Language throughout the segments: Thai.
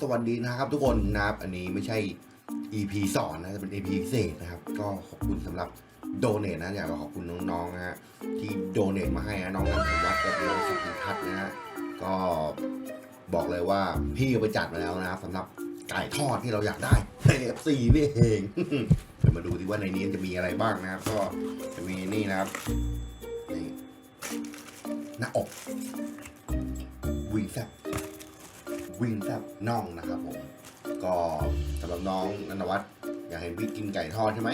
สวัสดีนะครับ ทุกคนนะครับ อันนี้ไม่ใช่ EP สอนนะจะเป็น EP พิเศษนะครับ ก็ขอบคุณสำหรับโดเนทนะอยากขอบคุณน้องๆนะฮะที่โดเนทมาให้นะน้องนันทวัฒน์กับน้องสุธิทัศน์นะฮะก็บอกเลยว่าพี่เอาไปจัดมาแล้วนะครับสำหรับไก่ทอดที่เราอยากได้ KFC นี่เองเดี๋ยวมาดูดิว่าในนี้จะมีอะไรบ้างนะครับ ก็จะมีนี่นะครับนี่หน้าอกวิงแซบ วิ่งแซบน่องนะครับผม ก็สำหรับน้องนันวัฒน์อยากเห็นพี่กินไก่ทอดใช่ไหม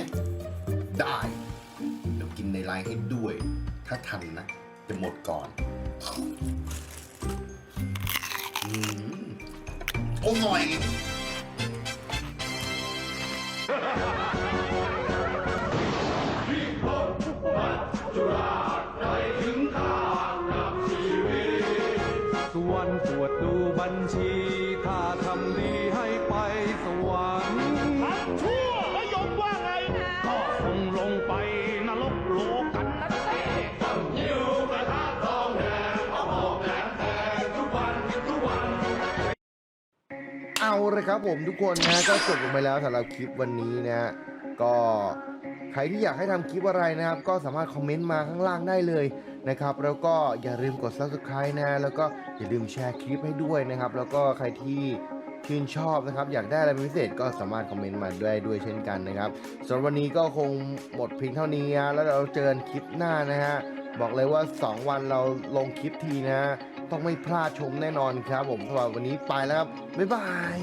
ได้เดี๋ยวกินในไลน์ให้ด้วย ถ้าทันนะ จะหมดก่อนอืมโอ้หน่อย ส่วนตรวจดูบัญชี ถ้าทำดีให้ไปสวรรค์ทำชั่วแล้วยมว่าไง ก็คงลงไปนรกโลกันนะเต้ต้องยิวกระทะทองแดงเอาหอกแหลมแทงทุกวันทุกวัน เอาเลยครับผมทุกคนนะก็จบลงไปแล้วสำหรับคลิปวันนี้นะก็ ใครที่อยากให้ทำคลิปอะไรนะครับ ก็สามารถคอมเมนต์มาข้างล่างได้เลยนะครับ แล้วก็อย่าลืมกด subscribe นะ แล้วก็อย่าลืมแชร์คลิปให้ด้วยนะครับ แล้วก็ใครที่ชื่นชอบนะครับ อยากได้อะไรเป็นพิเศษก็สามารถคอมเมนต์มาได้ด้วยเช่นกันนะครับสำหรับวันนี้ก็คงหมดเพียงเท่านี้นะแล้วเราเจอกันคลิปหน้านะฮะบอกเลยว่า 2 วันเราลงคลิปทีนะ ต้องไม่พลาดชมแน่นอนครับ ผมสำหรับวันนี้ไปแล้วครับบ๊ายบาย